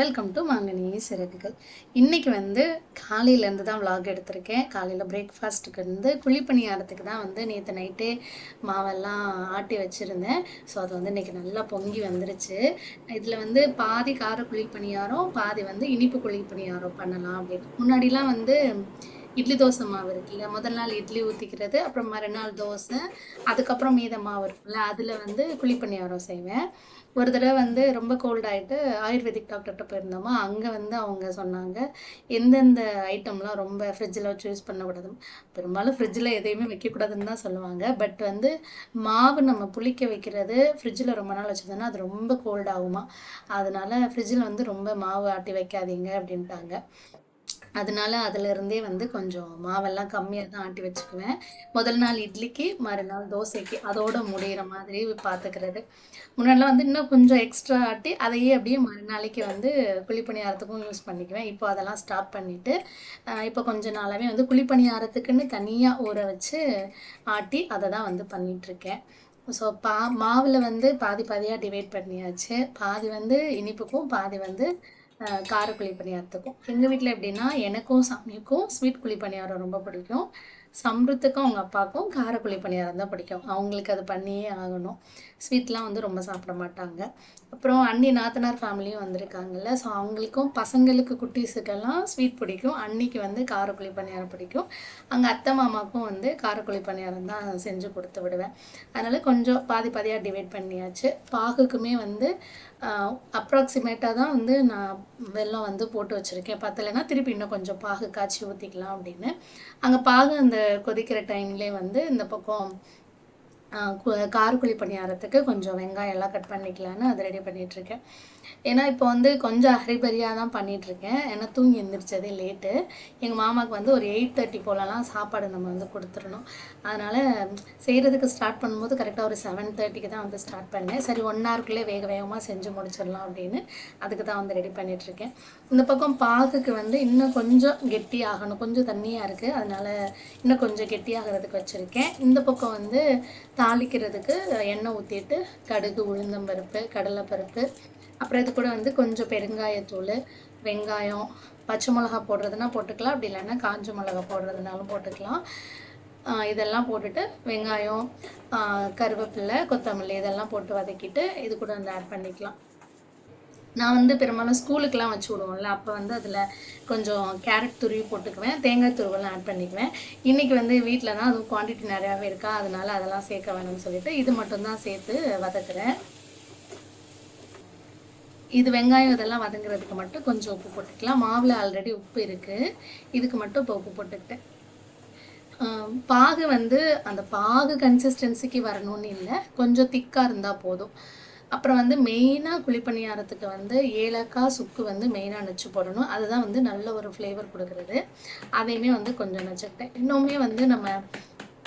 Welcome to மாங்கனியை சிறகுகள். இன்றைக்கி வந்து காலையிலேருந்து தான் vlog எடுத்திருக்கேன். காலையில் பிரேக்ஃபாஸ்ட்டுக்கு வந்து குழிப்பணியாரத்துக்கு தான் வந்து நேற்று நைட்டே மாவெல்லாம் ஆட்டி வச்சுருந்தேன். ஸோ அது வந்து இன்றைக்கி நல்லா பொங்கி வந்துருச்சு. இதில் வந்து பாதி கார குழிப்பணியாரம் பாதி வந்து இனிப்பு குழிப்பணியாரம் பண்ணலாம் அப்படின்னு. முன்னாடிலாம் வந்து இட்லி தோசை மாவு இருக்குல்ல முதல் நாள் இட்லி ஊற்றிக்கிறது அப்புறம் மறுநாள் தோசை அதுக்கப்புறம் மீத மாவு இருக்குல்ல அதில் வந்து குழிப்பணியாரம் செய்வேன். ஒரு தடவை வந்து ரொம்ப கோல்ட் ஆகிட்டு ஆயுர்வேதிக் டாக்டர்கிட்ட போயிருந்தோமா அங்கே வந்து அவங்க சொன்னாங்க எந்தெந்த ஐட்டம்லாம் ரொம்ப ஃப்ரிட்ஜில் வச்சு யூஸ் பண்ணக்கூடாது பெரும்பாலும் ஃப்ரிட்ஜில் எதையுமே வைக்கக்கூடாதுன்னு தான் சொல்லுவாங்க. பட் வந்து மாவு நம்ம புளிக்க வைக்கிறது ஃப்ரிட்ஜில் ரொம்ப நாள் வச்சதுன்னா அது ரொம்ப கோல்ட் ஆகுமா. அதனால ஃப்ரிட்ஜில் வந்து ரொம்ப மாவு ஆட்டி வைக்காதீங்க அப்படின்ட்டாங்க. அதனால அதுல இருந்தே வந்து கொஞ்சம் மாவெல்லாம் கம்மியாக தான் ஆட்டி வச்சுக்குவேன். முதல் நாள் இட்லிக்கு மறுநாள் தோசைக்கு அதோட முடிகிற மாதிரி பார்த்துக்கிறது முன்னாடிலாம் வந்து இன்னும் கொஞ்சம் எக்ஸ்ட்ரா ஆட்டி அதையே அப்படியே மறுநாளைக்கு வந்து குழிப்பணியாரத்துக்கும் யூஸ் பண்ணிக்குவேன். இப்போ அதெல்லாம் ஸ்டாப் பண்ணிட்டு இப்போ கொஞ்ச நாளாவே வந்து குழிப்பணியாரத்துக்குன்னு தனியாக ஊற வச்சு ஆட்டி அதை தான் வந்து பண்ணிட்டு இருக்கேன் ஸோ பா மாவில் வந்து பாதி பாதியாக டிவைட் பண்ணியாச்சு. பாதி வந்து இனிப்புக்கும் பாதி வந்து கார குழி பணியாரத்துக்கும். எங்கள் வீட்டில் எப்படின்னா எனக்கும் சாமிக்கும் ஸ்வீட் குழி பணியாரம் ரொம்ப பிடிக்கும். சம்ருத்துக்கும் அவங்க அப்பாவுக்கும் காரக்குழி பணியாரம் தான் பிடிக்கும். அவங்களுக்கு அது பண்ணியே ஆகணும். ஸ்வீட்லாம் வந்து ரொம்ப சாப்பிட மாட்டாங்க. அப்புறம் அண்ணி நாத்தனார் ஃபேமிலியும் வந்திருக்காங்கல்ல. ஸோ அவங்களுக்கும் பசங்களுக்கு குட்டீஸுக்கெல்லாம் ஸ்வீட் பிடிக்கும். அன்னிக்கு வந்து காரக்குழி பணியாரம் பிடிக்கும். அங்கே அத்தை மாமாவுக்கும் வந்து காரக்குழி பணியாரம் தான் செஞ்சு கொடுத்து விடுவேன். அதனால் கொஞ்சம் பாதி பாதியாக டிவைட் பண்ணியாச்சு. பாகுக்குமே வந்து அப்ராக்சிமேட்டாக தான் வந்து நான் வெள்ளம் வந்து போட்டு வச்சுருக்கேன். பத்தலைன்னா திருப்பி இன்னும் கொஞ்சம் பாகு காய்ச்சி ஊற்றிக்கலாம் அப்படின்னு. அங்கே பாகு அந்த கொதிக்கிற டைம்லேயே வந்து இந்த பக்கம் கு- காரக்குழி பணியாரத்துக்கு கொஞ்சம் வெங்காயம் எல்லாம் கட் பண்ணிக்கலான்னு அது ரெடி பண்ணிகிட்ருக்கேன் ஏன்னா இப்போ வந்து கொஞ்சம் ஹரிபரியாக தான் பண்ணிகிட்ருக்கேன் ஏன்னா தூங்கி எழுந்திரிச்சதே லேட்டு எங்கள் மாமாவுக்கு வந்து ஒரு எயிட் தேர்ட்டி போலலாம் சாப்பாடு நம்ம வந்து கொடுத்துடணும். அதனால் செய்கிறதுக்கு ஸ்டார்ட் பண்ணும்போது கரெக்டாக ஒரு செவன் தேர்ட்டிக்கு தான் வந்து ஸ்டார்ட் பண்ணேன். சரி ஒன் ஹவருக்குள்ளே வேக வேகமாக செஞ்சு முடிச்சிடலாம் அப்படின்னு அதுக்கு தான் வந்து ரெடி பண்ணிகிட்ருக்கேன் இந்த பக்கம் பாகுக்கு வந்து இன்னும் கொஞ்சம் கெட்டி ஆகணும். கொஞ்சம் தண்ணியாக இருக்குது அதனால் இன்னும் கொஞ்சம் கெட்டியாகிறதுக்கு வச்சுருக்கேன். இந்த பக்கம் வந்து தாளிக்கிறதுக்கு எண்ணெய் ஊற்றிட்டு கடுகு உளுந்தம்பருப்பு கடலைப்பருப்பு அப்புறம் இது கூட வந்து கொஞ்சம் பெருங்காயத்தூள் வெங்காயம் பச்சை மிளகா போடுறதுனா போட்டுக்கலாம். அப்படி இல்லைன்னா காஞ்ச மிளகா போடுறதுனாலும் போட்டுக்கலாம். இதெல்லாம் போட்டுட்டு வெங்காயம் கருவேப்பிலை கொத்தமல்லி இதெல்லாம் போட்டு வதக்கிட்டு இது கூட வந்து ஆட் பண்ணிக்கலாம். நான் வந்து பெரும்பாலும் ஸ்கூலுக்கெலாம் வச்சு விடுவோம்ல. அப்போ வந்து அதில் கொஞ்சம் கேரட் துருவி போட்டுக்குவேன். தேங்காய் துருவெல்லாம் ஆட் பண்ணிக்குவேன். இன்றைக்கி வந்து வீட்டில் தான் அதுவும் குவான்டிட்டி நிறையாவே இருக்கா. அதனால அதெல்லாம் சேர்க்க வேணும்னு சொல்லிட்டு இது மட்டும்தான் சேர்த்து வதக்குறேன். இது வெங்காயம் இதெல்லாம் வதங்குறதுக்கு மட்டும் கொஞ்சம் உப்பு போட்டுக்கலாம். மாவில் ஆல்ரெடி உப்பு இருக்குது இதுக்கு மட்டும் இப்போ உப்பு போட்டுக்கிட்டேன். பாகு வந்து அந்த பாகு கன்சிஸ்டன்சிக்கு வரணும்னு இல்லை. கொஞ்சம் திக்காக இருந்தால் போதும். அப்புறம் வந்து மெயினாக குழிப்பணியாரத்துக்கு வந்து ஏலக்காய் சுக்கு வந்து மெயினாக நச்சு போடணும். அதுதான் வந்து நல்ல ஒரு ஃப்ளேவர் கொடுக்குறது. அதையுமே வந்து கொஞ்சம் நச்சுக்கிட்டேன். இன்னுமே வந்து நம்ம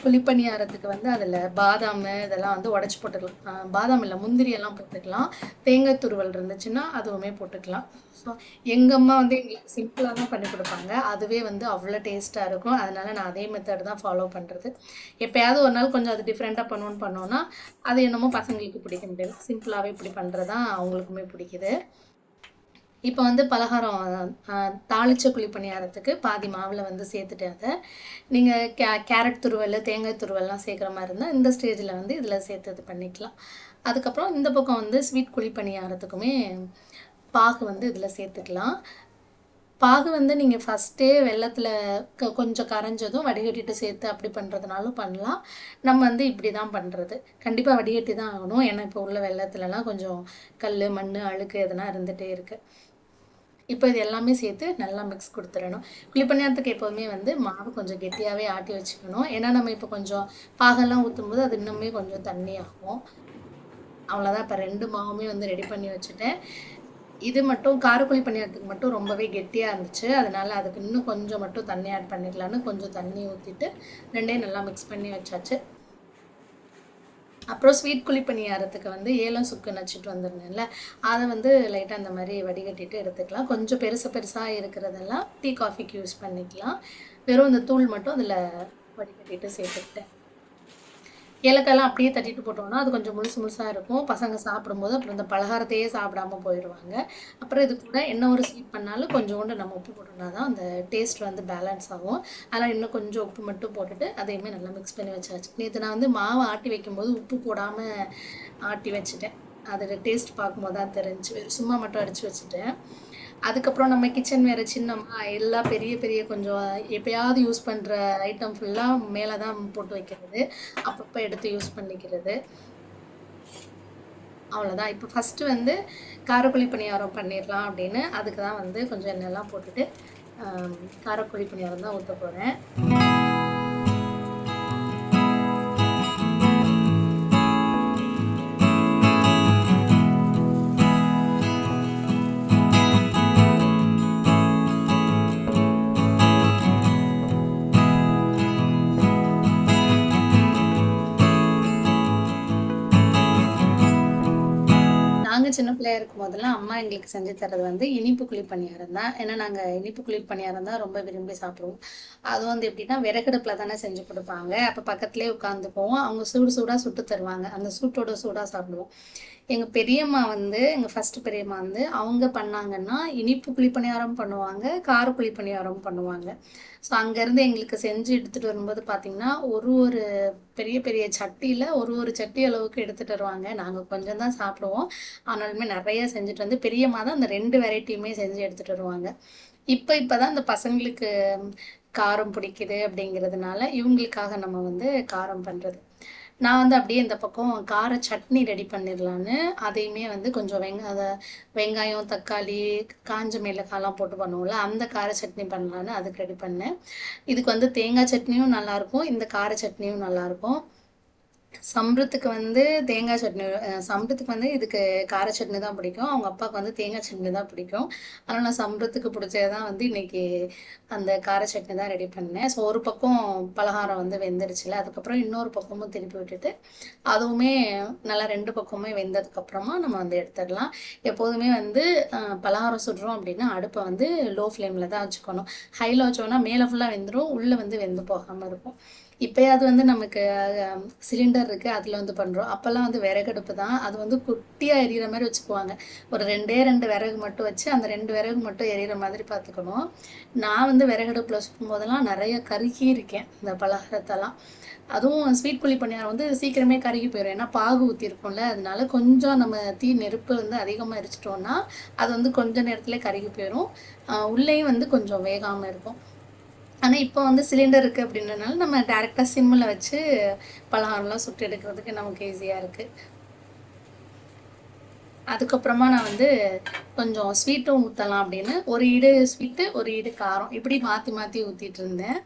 குழிப்பணியாரத்துக்கு வந்து அதில் பாதாம் இதெல்லாம் வந்து உடச்சி போட்டுக்கலாம். பாதாம் இல்லை முந்திரி எல்லாம் போட்டுக்கலாம். தேங்காய் துருவல் இருந்துச்சுன்னா அதுவுமே போட்டுக்கலாம். ஸோ எங்கள் அம்மா வந்து எங்களுக்கு சிம்பிளாக தான் பண்ணி கொடுப்பாங்க. அதுவே வந்து அவ்வளோ டேஸ்ட்டாக இருக்கும். அதனால் நான் அதே மெத்தட் தான் ஃபாலோ பண்ணுறது எப்பயாவது ஒரு நாள் கொஞ்சம் அது டிஃப்ரெண்ட்டாக பண்ணுவோன்னு பண்ணோன்னா அது என்னமோ பசங்களுக்கு பிடிக்க முடியாது. சிம்பிளாகவே இப்படி பண்ணுறது தான் அவங்களுக்குமே பிடிக்குது. இப்போ வந்து பலகாரம் தாளிச்ச குழி பணியாரத்துக்கு பாதி மாவில் வந்து சேர்த்துட்டு அதை நீங்கள் கே கேரட் துருவல் தேங்காய் துருவல்லாம் சேர்க்குற மாதிரி இருந்தால் இந்த ஸ்டேஜில் வந்து இதில் சேர்த்து இது பண்ணிக்கலாம். அதுக்கப்புறம் இந்த பக்கம் வந்து ஸ்வீட் குழி பணியாரத்துக்குமே பாகு வந்து இதில் சேர்த்துக்கலாம். பாகு வந்து நீங்கள் ஃபஸ்ட்டே வெள்ளத்தில் க கொஞ்சம் கரைஞ்சதும் வடிகட்டிட்டு சேர்த்து அப்படி பண்ணுறதுனாலும் பண்ணலாம். நம்ம வந்து இப்படி தான் பண்ணுறது கண்டிப்பாக வடிகட்டி தான் ஆகணும். ஏன்னா இப்போ உள்ள வெள்ளத்துலலாம் கொஞ்சம் கல் மண் அழுக்கு எதனா இருந்துகிட்டே இருக்குது இப்போ இது எல்லாமே சேர்த்து நல்லா மிக்ஸ் கொடுத்துடணும். குழிப்பணியாரத்துக்கு எப்போதுமே வந்து மாவு கொஞ்சம் கெட்டியாகவே ஆட்டி வச்சுக்கணும். ஏன்னா நம்ம இப்போ கொஞ்சம் பாகெல்லாம் ஊற்றும் போது அது இன்னுமே கொஞ்சம் தண்ணியாகும். அவ்வளோதான் இப்போ ரெண்டு மாவுமே வந்து ரெடி பண்ணி வச்சுட்டேன். இது மட்டும் காரக்குழி பணியாரத்துக்கு மட்டும் ரொம்பவே கெட்டியாக இருந்துச்சு. அதனால அதுக்கு இன்னும் கொஞ்சம் மட்டும் தண்ணி ஆட் பண்ணிக்கலான்னு கொஞ்சம் தண்ணி ஊற்றிட்டு ரெண்டையும் நல்லா மிக்ஸ் பண்ணி வச்சாச்சு. அப்புறம் ஸ்வீட் குழி பணியாரத்துக்கு வந்து ஏலம் சுக்கு நச்சுட்டு வந்துருந்தேன்ல அதை வந்து லைட்டாக அந்த மாதிரி வடிகட்டிட்டு எடுத்துக்கலாம். கொஞ்சம் பெருசு பெருசாக இருக்கிறதெல்லாம் டீ காஃபிக்கு யூஸ் பண்ணிக்கலாம். வெறும் இந்த தூள் மட்டும் அதில் வடிகட்டிட்டு சேர்த்துக்கிட்டேன். ஏலக்காயெல்லாம் அப்படியே தட்டிட்டு போட்டோம்னா அது கொஞ்சம் முழுசு முழுசாக இருக்கும். பசங்க சாப்பிடும்போது அப்புறம் இந்த பலகாரத்தையே சாப்பிடாம போயிடுவாங்க. அப்புறம் இது கூட என்ன ஒரு ஸ்வீட் பண்ணாலும் கொஞ்சோண்டு நம்ம உப்பு போட்டோம்னா தான் அந்த டேஸ்ட் வந்து பேலன்ஸ் ஆகும். அதனால் இன்னும் கொஞ்சம் உப்பு மட்டும் போட்டுட்டு அதையுமே நல்லா மிக்ஸ் பண்ணி வச்சாச்சு. நேற்று நான் வந்து மாவு ஆட்டி வைக்கும்போது உப்பு போடாமல் ஆட்டி வச்சுட்டேன். அதோட டேஸ்ட் பார்க்கும்போது தான் தெரிஞ்சு சும்மா மட்டும் அடித்து வச்சுட்டேன். அதுக்கப்புறம் நம்ம கிச்சன் வேறு சின்னம்மா எல்லா பெரிய பெரிய கொஞ்சம் எப்பயாவது யூஸ் பண்ணுற ஐட்டம் ஃபுல்லாக மேலே தான் போட்டு வைக்கிறது. அப்பப்போ எடுத்து யூஸ் பண்ணிக்கிறது. அவ்வளோதான் இப்போ ஃபஸ்ட்டு வந்து காரக்குழி பணியாரம் பண்ணிடலாம் அப்படின்னு அதுக்கு தான் வந்து கொஞ்சம் எண்ணெய்லாம் போட்டுட்டு காரக்குழி பணியாரம் தான் ஊற்ற போகிறேன் நாங்க சின்ன பிள்ளையா இருக்கும் போதெல்லாம் அம்மா எங்களுக்கு செஞ்சு தர்றது வந்து இனிப்பு குழி பணியாரம் தான். ஏன்னா நாங்கள் இனிப்பு குழி பணியாரம் தான் ரொம்ப விரும்பி சாப்பிடுவோம். அது வந்து எப்படின்னா விறகடுப்புல தானே செஞ்சு கொடுப்பாங்க. அப்போ பக்கத்துலேயே உட்காந்துக்குவோம் அவங்க சூடு சூடாக சுட்டு தருவாங்க. அந்த சூட்டோட சூடாக சாப்பிடுவோம். எங்கள் பெரியம்மா வந்து எங்கள் ஃபர்ஸ்ட் பெரியம்மா வந்து அவங்க பண்ணாங்கன்னா இனிப்பு குழிப்பணியாரம் பண்ணுவாங்க கார குழிப்பணியாரம் பண்ணுவாங்க. ஸோ அங்கேருந்து எங்களுக்கு செஞ்சு எடுத்துகிட்டு வரும்போது பார்த்தீங்கன்னா ஒரு ஒரு பெரிய பெரிய சட்டியில் ஒரு ஒரு சட்டி அளவுக்கு எடுத்துகிட்டு வருவாங்க. நாங்கள் கொஞ்சம் தான் சாப்பிடுவோம். ஆனாலுமே நிறைய செஞ்சுட்டு வந்து பெரியம்மா தான் அந்த ரெண்டு வெரைட்டியுமே செஞ்சு எடுத்துகிட்டு வருவாங்க. இப்போ இப்போ தான் அந்த பசங்களுக்கு காரம் பிடிக்குது அப்படிங்கிறதுனால இவங்களுக்காக நம்ம வந்து காரம் பண்ணுறது நான் வந்து அப்படியே இந்த பக்கம் கார சட்னி ரெடி பண்ணிடலான்னு அதையுமே வந்து கொஞ்சம் வெங்க அதை வெங்காயம் தக்காளி காஞ்ச மிளகாலாம் போட்டு பண்ணுவோம்ல அந்த கார சட்னி பண்ணலான்னு அதுக்கு ரெடி பண்ணேன். இதுக்கு வந்து தேங்காய் சட்னியும் நல்லாயிருக்கும் இந்த கார சட்னியும் நல்லாயிருக்கும் சம்ரத்துக்கு வந்து தேங்காய் சட்னி சம்ரத்துக்கு வந்து இதுக்கு கார சட்னி தான் பிடிக்கும். அவங்க அப்பாவுக்கு வந்து தேங்காய் சட்னி தான் பிடிக்கும். அதனால் நான் சம்பளத்துக்கு பிடிச்சதான் வந்து இன்னைக்கு அந்த கார சட்னி தான் ரெடி பண்ணேன். ஸோ ஒரு பக்கம் பலகாரம் வந்து வெந்துருச்சுல அதுக்கப்புறம் இன்னொரு பக்கமும் திருப்பி விட்டுட்டு அதுவுமே நல்லா ரெண்டு பக்கமுமே வெந்ததுக்கப்புறமா நம்ம வந்து எடுத்துடலாம். எப்போதுமே வந்து பலகாரம் சுடுறோம் அப்படின்னா அடுப்பை வந்து லோ ஃப்ளேமில் தான் வச்சுக்கணும். ஹையில் வச்சோம்னா மேலே ஃபுல்லாக வெந்துடும் உள்ளே வந்து வெந்து போகாமல் இருக்கும். இப்போயாவது வந்து நமக்கு சிலிண்டர் இருக்குது அதில் வந்து பண்ணுறோம் அப்போல்லாம் வந்து விறகடுப்பு தான் அது வந்து குட்டியாக எரியிற மாதிரி வச்சுக்குவாங்க. ஒரு ரெண்டே ரெண்டு விறகு மட்டும் வச்சு அந்த ரெண்டு விறகு மட்டும் எரியிற மாதிரி பார்த்துக்கணும். நான் வந்து விறகடுப்பில் சுற்றும் போதெல்லாம் நிறைய கருகி இருக்கேன் இந்த பலகாரத்தெல்லாம். அதுவும் ஸ்வீட் புளி பணியாரம் வந்து சீக்கிரமே கருகி போயிடும் ஏன்னா பாகு ஊற்றிருக்கோம்ல அதனால கொஞ்சம் நம்ம தீ நெருப்பு வந்து அதிகமாக எரிச்சிட்டோம்னா அது வந்து கொஞ்ச நேரத்துலேயே கருகி போயிடும் உள்ளேயும் வந்து கொஞ்சம் வேகாமல் இருக்கும். ஆனால் இப்போ வந்து சிலிண்டர் இருக்குது அப்படின்றனால நம்ம டேரெக்டாக சிம்மில் வச்சு பலகாரம்லாம் சுட்டு எடுக்கிறதுக்கு நமக்கு ஈஸியாக இருக்குது அதுக்கப்புறமா நான் வந்து கொஞ்சம் ஸ்வீட்டும் ஊற்றலாம் அப்படின்னு ஒரு ஈடு ஸ்வீட்டு ஒரு ஈடு காரம் இப்படி மாற்றி மாற்றி ஊற்றிட்டு இருந்தேன்.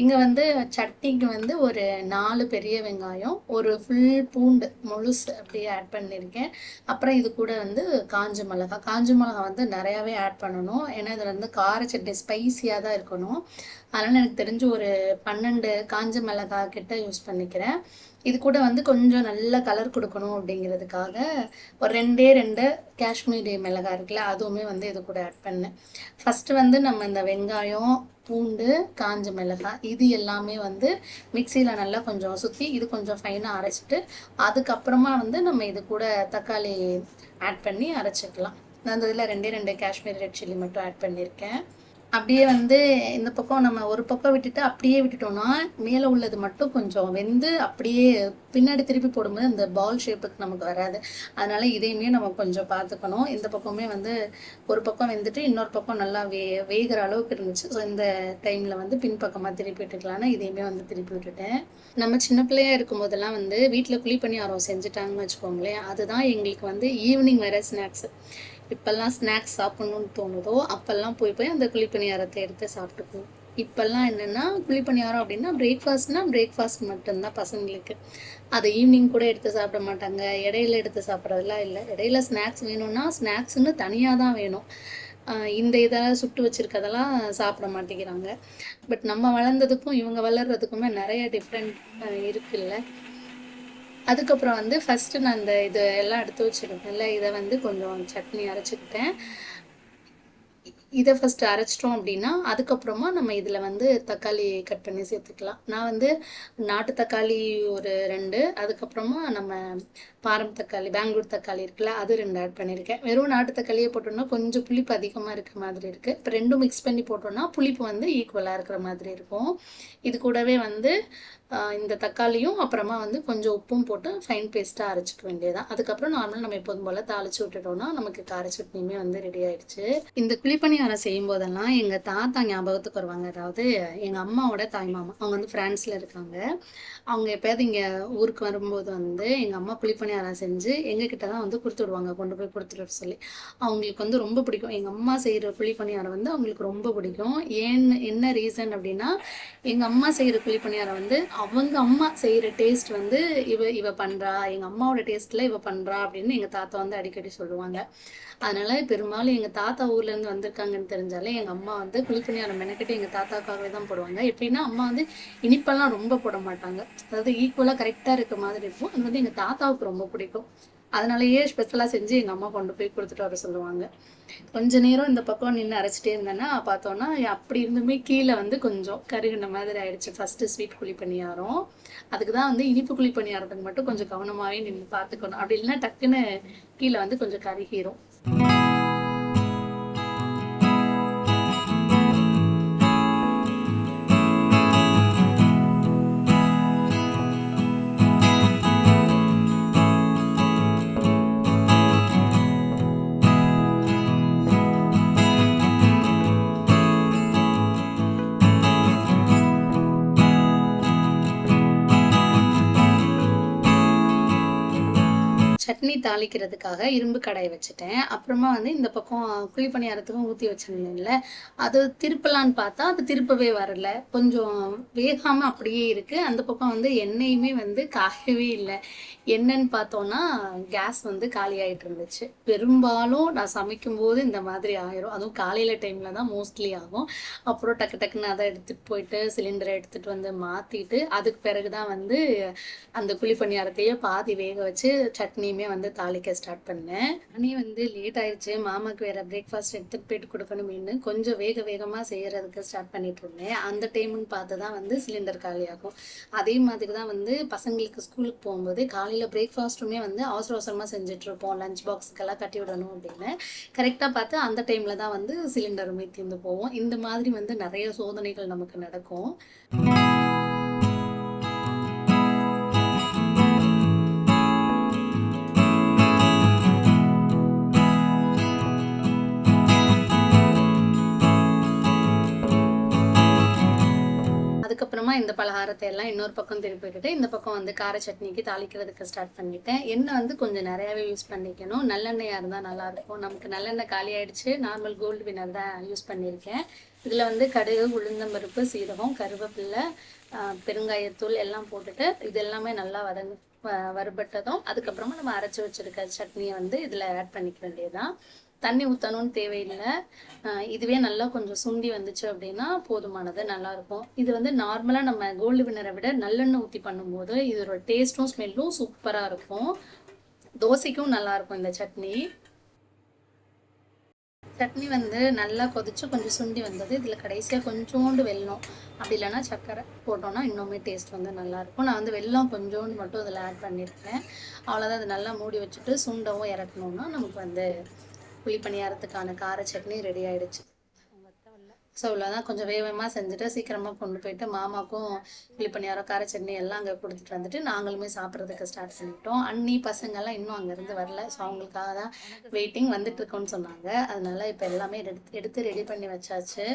இங்கே வந்து சட்னிக்கு வந்து ஒரு நாலு பெரிய வெங்காயம் ஒரு ஃபுல் பூண்டு முழுசு அப்படியே ஆட் பண்ணியிருக்கேன். அப்புறம் இது கூட வந்து காஞ்ச மிளகா காஞ்ச மிளகா வந்து நிறையாவே ஆட் பண்ணணும். ஏன்னா இதில் வந்து கார சட்னி ஸ்பைஸியாக தான் இருக்கணும். அதனால் எனக்கு தெரிஞ்சு ஒரு பன்னெண்டு காஞ்ச மிளகா கிட்ட யூஸ் பண்ணிக்கிறேன். இது கூட வந்து கொஞ்சம் நல்ல கலர் கொடுக்கணும் அப்படிங்கிறதுக்காக ஒரு ரெண்டே ரெண்டு காஷ்மீரி மிளகா இருக்குல்ல அதுவுமே வந்து இது கூட ஆட் பண்ணேன். ஃபஸ்ட்டு வந்து நம்ம இந்த வெங்காயம் பூண்டு காஞ்ச மிளகாய் இது எல்லாமே வந்து மிக்சியில் நல்லா கொஞ்சம் சுற்றி இது கொஞ்சம் ஃபைனாக அரைச்சிட்டு அதுக்கப்புறமா வந்து நம்ம இது கூட தக்காளி ஆட் பண்ணி அரைச்சிக்கலாம். நான் அந்த இதில் ரெண்டே ரெண்டு காஷ்மீரி ரெட் சில்லி மட்டும் ஆட் பண்ணியிருக்கேன். அப்படியே வந்து இந்த பக்கம் நம்ம ஒரு பக்கம் விட்டுட்டு அப்படியே விட்டுட்டோம்னா மேலே உள்ளது மட்டும் கொஞ்சம் வெந்து அப்படியே பின்னாடி திருப்பி போடும்போது அந்த பால் ஷேப்புக்கு நமக்கு வராது. அதனால இதையுமே நம்ம கொஞ்சம் பார்த்துக்கணும். இந்த பக்கமே வந்து ஒரு பக்கம் வெந்துட்டு இன்னொரு பக்கம் நல்லா வே வேகிற அளவுக்கு இருந்துச்சு. ஸோ இந்த டைமில் வந்து பின்பக்கமாக திருப்பி விட்டுக்கலாம்னு இதையுமே வந்து திருப்பி விட்டுட்டேன். நம்ம சின்ன பிள்ளையா இருக்கும் போதெல்லாம் வந்து வீட்டில் குழி பணியாரம் செஞ்சுட்டாங்கன்னு வச்சுக்கோங்களேன். அதுதான் எங்களுக்கு வந்து ஈவினிங் வர ஸ்நாக்ஸ் இப்பெல்லாம் ஸ்நாக்ஸ் சாப்பிடணும்னு தோணுதோ அப்பெல்லாம் போய் போய் அந்த குழிப்பணியாரத்தை எடுத்து சாப்பிட்டுக்குவோம். இப்பெல்லாம் என்னென்னா குழிப்பணியாரம் அப்படின்னா பிரேக்ஃபாஸ்ட்னா பிரேக்ஃபாஸ்ட் மட்டும்தான் பசங்களுக்கு. அதை ஈவினிங் கூட எடுத்து சாப்பிட மாட்டாங்க. இடையில எடுத்து சாப்பிட்றதெல்லாம் இல்லை. இடையில ஸ்நாக்ஸ் வேணும்னா ஸ்நாக்ஸ்னு தனியாக தான் வேணும். இந்த இதெல்லாம் சுட்டு வச்சிருக்கதெல்லாம் சாப்பிட மாட்டேங்கிறாங்க. பட் நம்ம வளர்ந்ததுக்கும் இவங்க வளர்றதுக்குமே நிறைய டிஃப்ரெண்ட் இருக்குல்ல. அதுக்கப்புறம் வந்து ஃபஸ்ட்டு நான் இந்த இது எல்லாம் எடுத்து வச்சிருக்கேன்ல இதை வந்து கொஞ்சம் சட்னி அரைச்சிக்கிட்டேன். இதை ஃபஸ்ட்டு அரைச்சிட்டோம் அப்படின்னா அதுக்கப்புறமா நம்ம இதில் வந்து தக்காளி கட் பண்ணி சேர்த்துக்கலாம். நான் வந்து நாட்டு தக்காளி ஒரு ரெண்டு அதுக்கப்புறமா நம்ம பாரம் தக்காளி பெங்களூர் தக்காளி இருக்குல்ல அது ரெண்டு ஆட் பண்ணியிருக்கேன் வெறும் நாட்டு தக்காளியே போட்டோம்னா கொஞ்சம் புளிப்பு அதிகமாக இருக்க மாதிரி இருக்குது இப்போ ரெண்டும் மிக்ஸ் பண்ணி போட்டோம்னா புளிப்பு வந்து ஈக்குவலாக இருக்கிற மாதிரி இருக்கும். இது கூடவே வந்து இந்த தக்காளியும் அப்புறமா வந்து கொஞ்சம் உப்பும் போட்டு ஃபைன் பேஸ்ட்டாக அரைச்சிக்க வேண்டியதான் அதுக்கப்புறம் நார்மலாக நம்ம எப்போதும் போல் தாளிச்சு விட்டுட்டோம்னா நமக்கு கார சட்னியுமே வந்து ரெடி ஆயிடுச்சு. இந்த குழிப்பணியாரம் செய்யும் போதெல்லாம் எங்கள் தாத்தா ஞாபகத்துக்கு வருவாங்க. அதாவது எங்கள் அம்மாவோட தாய் மாமா. அவங்க வந்து பிரான்ஸ்ல இருக்காங்க. அவங்க எப்பயாவது இங்கே ஊருக்கு வரும்போது வந்து எங்கள் அம்மா குழிப்பணியாரம் செஞ்சு எங்ககிட்ட தான் வந்து கொடுத்து விடுவாங்க. கொண்டு போய் கொடுத்துட்டு வர சொல்லி. அவங்களுக்கு வந்து ரொம்ப பிடிக்கும். எங்கள் அம்மா செய்கிற குழிப்பணியாரம் வந்து அவங்களுக்கு ரொம்ப பிடிக்கும். ஏன் என்ன ரீசன் அப்படின்னா எங்கள் அம்மா செய்கிற குழிப்பணியாரம் வந்து அவங்க அம்மா செய்கிற டேஸ்ட் வந்து இவ இவ பண்ணுறா எங்கள் அம்மாவோட டேஸ்ட்டில் இவ பண்ணுறா அப்படின்னு எங்கள் தாத்தா வந்து அடிக்கடி சொல்லுவாங்க. அதனால பெரும்பாலும் எங்கள் தாத்தா ஊர்லேருந்து வந்திருக்காங்கன்னு தெரிஞ்சாலே எங்கள் அம்மா வந்து குழிப்பணியாரம் மெனக்கிட்டு எங்கள் தாத்தாக்காகவே தான் போடுவாங்க. எப்படின்னா அம்மா வந்து இனிப்பெல்லாம் ரொம்ப போட மாட்டாங்க. அதாவது ஈக்குவலாக கரெக்டாக இருக்க மாதிரி இருக்கும். அது வந்து எங்கள் தாத்தாவுக்கு ரொம்ப பிடிக்கும். அதனாலயே ஸ்பெஷலாக செஞ்சு எங்கள் அம்மா கொண்டு போய் கொடுத்துட்டு வர சொல்லுவாங்க. கொஞ்ச நேரம் இந்த பக்கம் நின்று அரைச்சிட்டே இருந்தேன்னா பார்த்தோன்னா அப்படி இருந்துமே கீழே வந்து கொஞ்சம் கருகின மாதிரி ஆயிடுச்சு. ஃபர்ஸ்ட் ஸ்வீட் குழி பணியாரம். அதுக்கு தான் வந்து இனிப்பு குழி பணியாரத்துக்கு மட்டும் கொஞ்சம் கவனமாகவே நின்று பார்த்துக்கணும். அப்படி இல்லைன்னா டக்குன்னு கீழே வந்து கொஞ்சம் கருகிரும். சட்னி தாளிக்கிறதுக்காக இரும்பு கடாய் வச்சுட்டேன். அப்புறமா வந்து இந்த பக்கம் குழி பணியாரத்துக்கும் ஊற்றி வச்சிருந்தேன்ல அது திருப்பலான்னு பார்த்தா அது திருப்பவே வரல. கொஞ்சம் வேகாம அப்படியே இருக்கு. அந்த பக்கம் வந்து எண்ணெயுமே வந்து காயவே இல்லை. என்னன்னு பார்த்தோம்னா கேஸ் வந்து காலி ஆயிட்டு இருந்துச்சு பெரும்பாலும் நான் சமைக்கும் போது இந்த மாதிரி ஆயிரும். அதுவும் காலையில டைம்ல தான் மோஸ்ட்லி ஆகும். அப்புறம் டக்கு டக்குன்னு அதை எடுத்துட்டு போயிட்டு சிலிண்டரை எடுத்துட்டு வந்து மாத்திட்டு அதுக்கு பிறகுதான் வந்து அந்த குழி பணியாரத்தையே பாதி வேக வச்சு சட்னியுமே வந்து தாளிக்க ஸ்டார்ட் பண்ணேன். நானே வந்து லேட் ஆயிடுச்சு மாமாக்கு வேற பிரேக்ஃபாஸ்ட் எடுத்துட்டு போயிட்டு கொடுக்கணுமேனு கொஞ்சம் வேக வேகமா செய்யறதுக்கு ஸ்டார்ட் பண்ணிட்டு இருந்தேன். அந்த டைமுன்னு பார்த்து தான் வந்து சிலிண்டர் காலியாகும். அதே மாதிரி தான் வந்து பசங்களுக்கு ஸ்கூலுக்கு போகும்போது காலையில் பிரேக்ஃபாஸ்ட்டுமே வந்து அவசர அவசரமாக செஞ்சுட்டு இருப்போம் லஞ்ச் பாக்ஸுக்கெல்லாம் கட்டி விடணும் அப்படின்னு கரெக்டாக பார்த்து அந்த டைமில் தான் வந்து சிலிண்டருமே தீர்ந்து போவோம். இந்த மாதிரி வந்து நிறைய சோதனைகள் நமக்கு நடக்கும். அதுக்கப்புறமா இந்த பலகாரத்தை எல்லாம் இன்னொரு பக்கம் திருப்பிக்கிட்டு இந்த பக்கம் வந்து கார சட்னிக்கு தாளிக்கிறதுக்கு ஸ்டார்ட் பண்ணிட்டேன். எண்ணெய் வந்து கொஞ்சம் நிறையாவே யூஸ் பண்ணிக்கணும். நல்லெண்ணெயாக இருந்தால் நல்லா இருக்கும். நமக்கு நல்லெண்ணெய் காலி ஆயிடுச்சு. நார்மல் கோல்டு வினர் தான் யூஸ் பண்ணியிருக்கேன் இதில் வந்து கடுகு உளுந்தம்பருப்பு சீரகம் கருவேப்பிலை பெருங்காயத்தூள் எல்லாம் போட்டுட்டு இது எல்லாமே நல்லா வதங்க வ- வறுபட்டதும் அதுக்கப்புறமா நம்ம அரைச்சி வச்சிருக்க சட்னியை வந்து இதில் ஆட் பண்ணிக்க வேண்டியதுதான். தண்ணி ஊற்றணும்னு தேவையில்லை. இதுவே நல்லா கொஞ்சம் சுண்டி வந்துச்சு அப்படின்னா போதுமானது நல்லாயிருக்கும். இது வந்து நார்மலாக நம்ம கோல்டு வினரை விட நல்லெண்ணெய் ஊற்றி பண்ணும்போது இதோட டேஸ்ட்டும் ஸ்மெல்லும் சூப்பராக இருக்கும். தோசைக்கும் நல்லாயிருக்கும் இந்த சட்னி. சட்னி வந்து நல்லா கொதிச்சு கொஞ்சம் சுண்டி வந்தது. இதில் கடைசியாக கொஞ்சோண்டு வெல்லம். அப்படி இல்லைன்னா சர்க்கரை போட்டோம்னா இன்னுமே டேஸ்ட் வந்து நல்லாயிருக்கும். நான் வந்து வெல்லம் கொஞ்சோண்டு மட்டும் இதில் ஆட் பண்ணியிருக்கேன். அவ்வளோதான் அது நல்லா மூடி வச்சுட்டு சுண்டவும் இறக்கணுன்னா நமக்கு வந்து குழி பணியாரத்துக்கான கார சட்னி ரெடி ஆயிடுச்சு. ஸோ இவ்வளோதான் கொஞ்சம் வேகமாக செஞ்சுட்டு சீக்கிரமாக கொண்டு போயிட்டு மாமாக்கும் குழி பணியாரம் கார சட்னி எல்லாம் அங்கே கொடுத்துட்டு வந்துட்டு நாங்களுமே சாப்பிட்றதுக்கு ஸ்டார்ட் பண்ணிட்டோம். அண்ணி பசங்கள்லாம் இன்னும் அங்கேருந்து வரல. ஸோ அவங்களுக்காக தான் வெயிட்டிங் வந்துட்டு இருக்கோன்னு சொன்னாங்க. அதனால இப்போ எல்லாமே எடுத்து எடுத்து ரெடி பண்ணி வச்சாச்சு.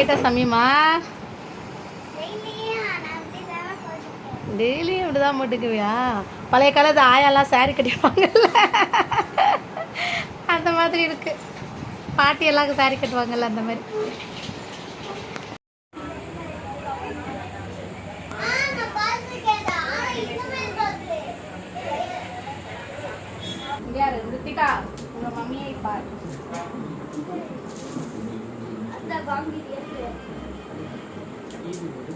போயிட்டா சமீமா? டெய்லியும் இப்படிதான் போட்டுக்குவியா? பழைய காலத்து ஆயாலாம் saree கட்டிப்பாங்கல்ல அந்த மாதிரி இருக்கு. பாட்டி எல்லாம் saree கட்டுவாங்கல்ல அந்த மாதிரி.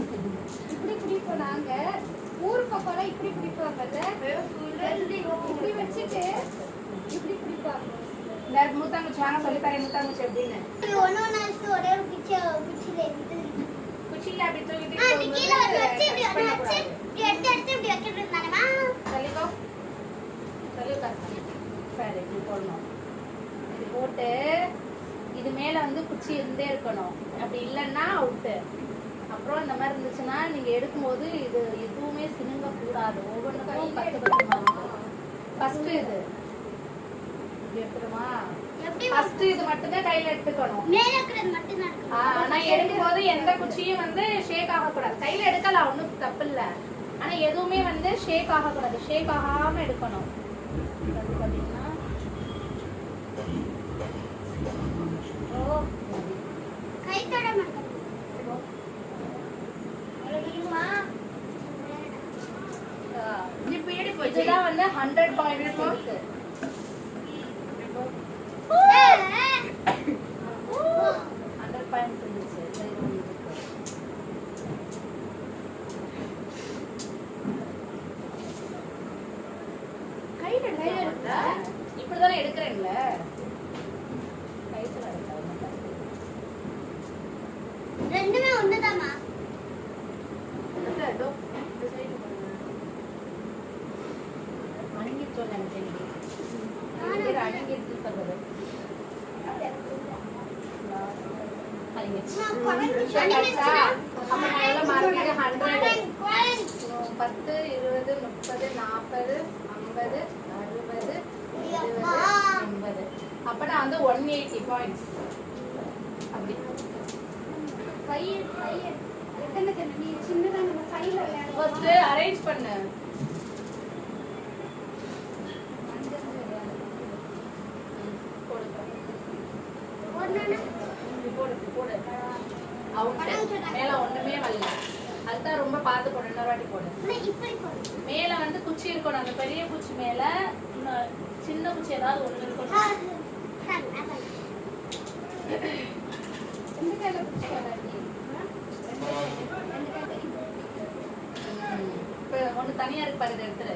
இப்படி பிடிப்போம் நாங்க ஊர் பக்கம்லாம் இப்படி பிடிப்பாங்கல்ல? இப்படி வச்சுட்டு இப்படி பிடிப்பாங்க. முத்தாங்குச்சி வாங்க சொல்லித்தரேன் முத்தாங்குச்சி எப்படின்னு குச்சியில அப்படி தூக்கிட்டு பண்ணக்கூடாது. சொல்லிக்கோ. சொல்லி உட்காரு. சரி இப்படி போடணும். போட்டு இது மேல வந்து குச்சி இருந்தே இருக்கணும். அப்படி இல்லைன்னா அவுட்டு. அப்புறம் இந்த மாதிரி இருந்துச்சுன்னா நீங்க எடுக்கும்போது இது எதுவுமே சினுங்க கூடாது ஒவ்வொன்றுக்கும் பத்து பத்து ஃபர்ஸ்ட் இது. எடுத்துருமா ஃபர்ஸ்ட் இது மட்டும்தான் கையில எடுத்துக்கணும். ஆ, ஆனா எடுக்கும்போது எந்த குச்சியும் வந்து ஷேக் ஆகக்கூடாது. கையில எடுக்கலாம் ஒண்ணும் தப்பு இல்ல ஆனா எதுவுமே வந்து ஷேக் ஆகக்கூடாது. ஷேக் ஆகாம எடுக்கணும் அது பாத்தீங்கன்னா ஓ இதுதான் வந்து ஹண்ட்ரட் இருக்கு ஹண்ட்ரட் பாயிண்ட்ஸ் இருந்துச்சு இருக்கு. கையில எடுத்தா இப்படிதானே எடுக்கிறேன்ல. பாயிண்ட்ஸ் அப்படி. கையை கையை. எத்தனை கண்ணு நீ சின்னதா நம்ம கையில ஃபர்ஸ்ட் அரேஞ்ச் பண்ணு. மேல ஒண்ணுமே வரல. அதுதான் ரொம்ப பார்த்து போடு இன்னொரு வாட்டி போடு. மேல வந்து குச்சி இருக்கணும். அந்த பெரிய குச்சி மேல சின்ன குச்சி ஏதாவது ஒண்ணு இருக்கணும் எந்த கையில பிடிச்சி விளையாடி தனியா இருக்கு பாரு எடுத்துரு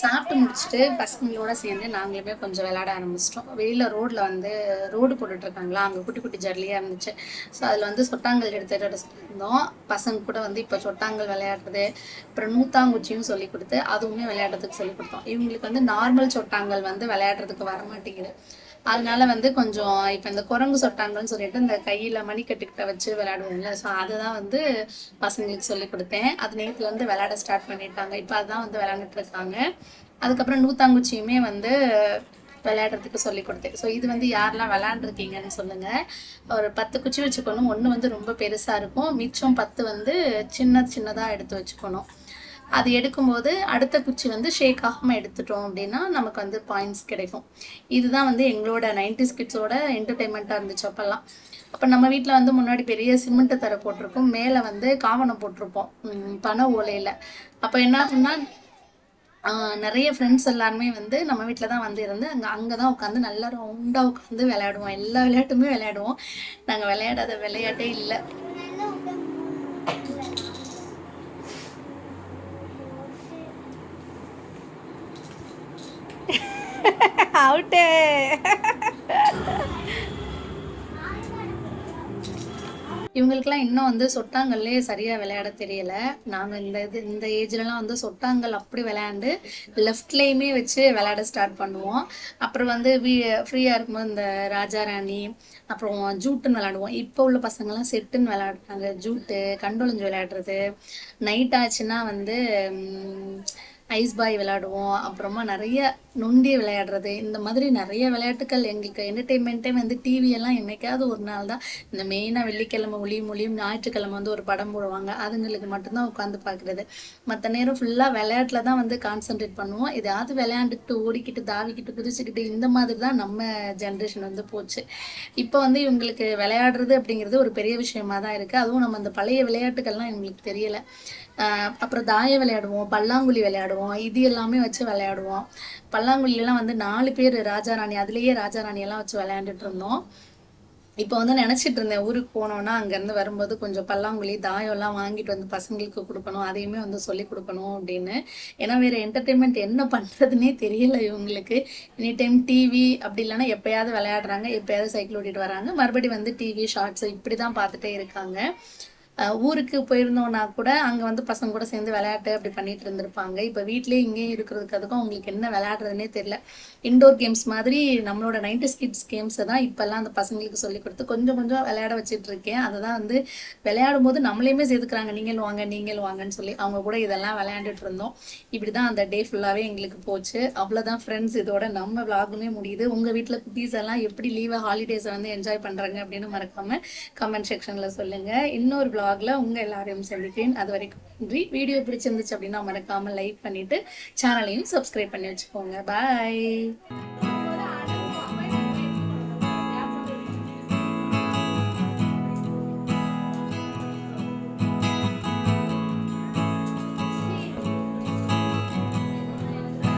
சாப்பிட்டு முடிச்சுட்டு பசங்களோட சேர்ந்து நாங்களுமே கொஞ்சம் விளையாட ஆரம்பிச்சிட்டோம். வெளியில் ரோட்டில் வந்து ரோடு போட்டுட்டு இருக்காங்களா அங்கே குட்டி குட்டி ஜல்லியாக இருந்துச்சு. ஸோ அதில் வந்து சொட்டாங்கல் எடுத்துட்டு இருந்தோம். பசங்க கூட வந்து இப்போ சொட்டாங்கல் விளையாடுறது அப்புறம் நூத்தாங்குச்சியும் சொல்லி கொடுத்து அதுவுமே விளையாடுறதுக்கு சொல்லி கொடுத்தோம். இவங்களுக்கு வந்து நார்மல் சொட்டாங்கல் வந்து விளையாடுறதுக்கு வர மாட்டேங்குது அதனால வந்து கொஞ்சம் இப்போ இந்த குரங்கு சொட்டாங்கன்னு சொல்லிட்டு இந்த கையில் மணிக்கட்டுக்கிட்ட வச்சு விளையாடுவோம்ல. ஸோ அதுதான் வந்து பசங்களுக்கு சொல்லி கொடுத்தேன். அது நேற்றுல இருந்து விளையாட ஸ்டார்ட் பண்ணிட்டாங்க. இப்போ அதுதான் வந்து விளையாண்டுட்டு இருக்காங்க. அதுக்கப்புறம் நூத்தாங்குச்சியுமே வந்து விளையாடுறதுக்கு சொல்லி கொடுத்தேன். ஸோ இது வந்து யாரெல்லாம் விளையாண்டுருக்கீங்கன்னு சொல்லுங்க. ஒரு பத்து குச்சி வச்சுக்கணும். ஒன்று வந்து ரொம்ப பெருசாக இருக்கும். மிச்சம் பத்து வந்து சின்ன சின்னதாக எடுத்து வச்சுக்கணும். அது எடுக்கும்போது அடுத்த குச்சி வந்து ஷேக் ஆகாமல் எடுத்துட்டோம் அப்படின்னா நமக்கு வந்து பாயிண்ட்ஸ் கிடைக்கும். இதுதான் வந்து எங்களோட நைன்டி கிட்ஸோட என்டர்டைன்மெண்ட்டாக இருந்துச்சு அப்போல்லாம். அப்போ நம்ம வீட்டில் வந்து முன்னாடி பெரிய சிமெண்ட்டு தரை போட்டிருக்கோம். மேலே வந்து காவணம் போட்டிருப்போம். பனை ஓலையில். அப்போ என்ன ஆகும்னா நிறைய ஃப்ரெண்ட்ஸ் எல்லாருமே வந்து நம்ம வீட்டில் தான் வந்து இருந்து அங்கே அங்கே தான் உட்காந்து நல்லா ரவுண்டாக உட்காந்து விளையாடுவோம். எல்லா விளையாட்டுமே விளையாடுவோம். நாங்கள் விளையாடாத விளையாட்டே இல்லை. அவுட்டு. இவங்களுக்குலாம் இன்னும் வந்து சொட்டாங்கல்லே சரியா விளையாட தெரியல. நாங்க இந்த இது இந்த ஏஜ்லலாம் வந்து சொட்டாங்கல் அப்படி விளையாண்டு லெஃப்ட்லேயுமே வச்சு விளையாட ஸ்டார்ட் பண்ணுவோம். அப்புறம் வந்து வீ ஃப்ரீயாக இருக்கும்போது இந்த ராஜா ராணி அப்புறம் ஜூட்டுன்னு விளையாடுவோம். இப்போ உள்ள பசங்கள்லாம் செட்டுன்னு விளையாடுறாங்க. ஜூட்டு கண்டொழிஞ்சு விளையாடுறது. நைட் ஆச்சுன்னா வந்து ஐஸ் பாய் விளையாடுவோம். அப்புறமா நிறைய நொண்டி விளையாடுறது இந்த மாதிரி நிறைய விளையாட்டுகள் எங்களுக்கு என்டர்டெயின்மெண்ட்டே வந்து டிவி எல்லாம் என்னைக்காவது ஒரு நாள் தான் இந்த மெயினாக வெள்ளிக்கிழமை ஒளியும் ஒளியும் ஞாயிற்றுக்கிழமை வந்து ஒரு படம் போடுவாங்க. அதுங்களுக்கு மட்டும்தான் உட்காந்து பார்க்குறது. மற்ற நேரம் ஃபுல்லாக விளையாட்டில் தான் வந்து கான்சென்ட்ரேட் பண்ணுவோம். எதாவது விளையாண்டுக்கிட்டு ஓடிக்கிட்டு தாவிக்கிட்டு குதிச்சுக்கிட்டு இந்த மாதிரி தான் நம்ம ஜென்ரேஷன் வந்து போச்சு. இப்போ வந்து இவங்களுக்கு விளையாடுறது அப்படிங்கிறது ஒரு பெரிய விஷயமா தான் இருக்குது அதுவும் நம்ம அந்த பழைய விளையாட்டுகள்லாம் இவங்களுக்கு தெரியலை. அப்புறம் தாயம் விளையாடுவோம் பல்லாங்குழி விளையாடுவோம் இது எல்லாமே வச்சு விளையாடுவோம். பல்லாங்குழிலாம் வந்து நாலு பேர் ராஜா ராணி அதுலேயே ராஜா ராணி எல்லாம் வச்சு விளையாண்டுட்டு இருந்தோம். இப்போ வந்து நினச்சிட்டு இருந்தேன் ஊருக்கு போனோம்னா அங்கேருந்து வரும்போது கொஞ்சம் பல்லாங்குழி தாயம் எல்லாம் வாங்கிட்டு வந்து பசங்களுக்கு கொடுக்கணும் அதையுமே வந்து சொல்லி கொடுக்கணும் அப்படின்னு. ஏன்னா வேற என்டர்டெயின்மெண்ட் என்ன பண்ணுறதுனே தெரியல இவங்களுக்கு. எனி டைம் டிவி அப்படி இல்லைன்னா எப்பயாவது விளையாடுறாங்க எப்பயாவது சைக்கிள் ஓட்டிட்டு வராங்க. மறுபடியும் வந்து டிவி ஷார்ட்ஸ் இப்படி தான் பார்த்துட்டே இருக்காங்க. ஊருக்கு போயிருந்தோம்னா கூட அங்க வந்து பசங்க கூட சேர்ந்து விளையாட்டு அப்படி பண்ணிட்டு இருந்திருப்பாங்க. இப்ப வீட்லயே இங்கேயும் இருக்கிறதுக்கு அதுக்கும் அவங்களுக்கு என்ன விளையாடுறதுனே தெரியல. இன்டோர் கேம்ஸ் மாதிரி நம்மளோட நைன்டி கிட்ஸ் கேம்ஸை தான் இப்போல்லாம் அந்த பசங்களுக்கு சொல்லி கொடுத்து கொஞ்சம் கொஞ்சம் விளையாட வச்சிட்டு இருக்கேன். அதை தான் வந்து விளையாடும் போது நம்மளையுமே சேர்த்துக்கிறாங்க. நீங்கள் வாங்க நீங்கள் வாங்கன்னு சொல்லி அவங்க கூட இதெல்லாம் விளையாண்டுட்டு இருந்தோம். இப்படிதான் அந்த டே ஃபுல்லாவே எங்களுக்கு போச்சு. அவ்வளவுதான் ஃப்ரெண்ட்ஸ் இதோட நம்ம விளாகுமே முடியுது. உங்க வீட்டில் குட்டீஸ் எல்லாம் எப்படி லீவை ஹாலிடேஸை வந்து என்ஜாய் பண்றாங்க அப்படின்னு மறக்காம கமெண்ட் செக்ஷன்ல சொல்லுங்க. இன்னொரு vlogல உங்க எல்லாரையும் சந்திக்கிறேன். அது வரைக்கும் நன்றி. வீடியோ பிடிச்சிருந்துச்சு அப்படின்னா மறக்காம லைக் பண்ணிட்டு சேனலையும் சப்ஸ்கிரைப் பண்ணி வச்சுக்கோங்க. பாய்